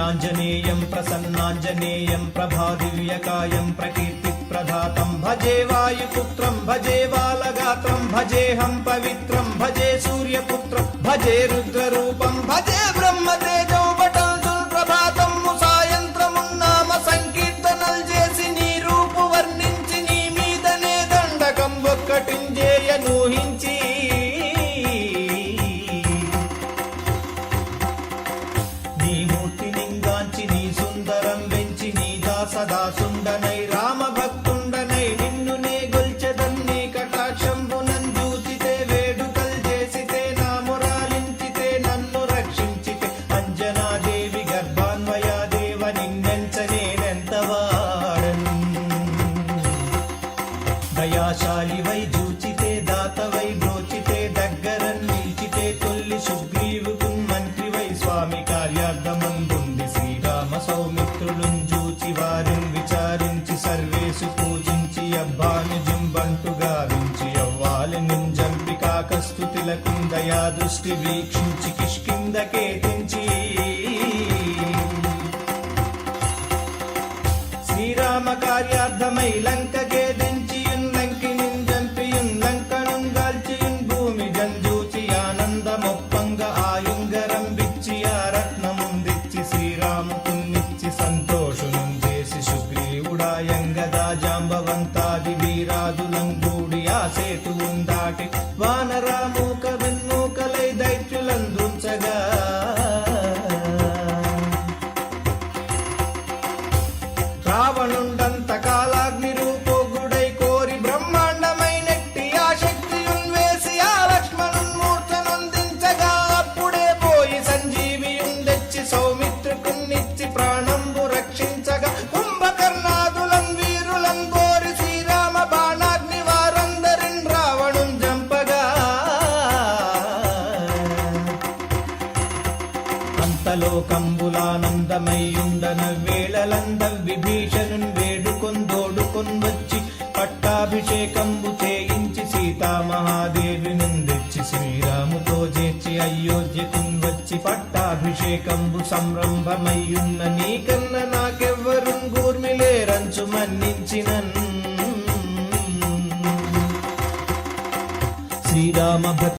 ప్రసన్నాంజనేయం ప్రసన్నాంజనేయం ప్రభాదివ్యకాయం ప్రకీర్తి ప్రదాతం భజే వాయుపుత్రం భజే బాలగాత్రం భజేహం పవిత్రం భజే సూర్యపుత్రం భజే రుద్రరూపం భజే బ్రహ్మతేజం వటల్ ప్రభాతం సాయంత్రమున్నామ సంకీర్తనలు చేసి నీ రూపు వర్ణించి నీ మీదనే దండకం ఒక్కటింజేయ నూహించి నీ మూర్తి దయాశాలివై జూచితే దాతవై బ్రోచితే దగ్గర నిలిచితే తొల్లి సుగ్రీవుకు మంత్రివై స్వామి కార్యార్థమందుంది శ్రీరామ సౌమిత్రులను జూచి వారిని విచారించి సర్వేసు పూజించి అబ్బాని జుంబంటు గావించి అవ్వాలి నింజంపి కాకస్తుతిలకు దయా దృష్టి వీక్షించి కిష్కిందకే తెంచి శ్రీరామ కార్యార్థమై జాంబవంతాది వీరాదులంగూడి ఆ సేతువున్ దాటి వానరామూక వెన్నూకలై దైత్యులందుంచగా రావణుండ అంతలోకంబులానందమయ్యుండన వేళలంద విభీషణున్ వేడుకొందోడుకొన్ వచ్చి పట్టాభిషేకంబు చేయించి సీతామహాదేవి నుందెచ్చి శ్రీరాముతో చేర్చి అయోధ్యకున్ వచ్చి పట్టాభిషేకంబు సంరంభమయ్యున్న నీకన్న నాకెవ్వరున్ గూర్మిలేరంచు మన్నించినన్. శ్రీరామ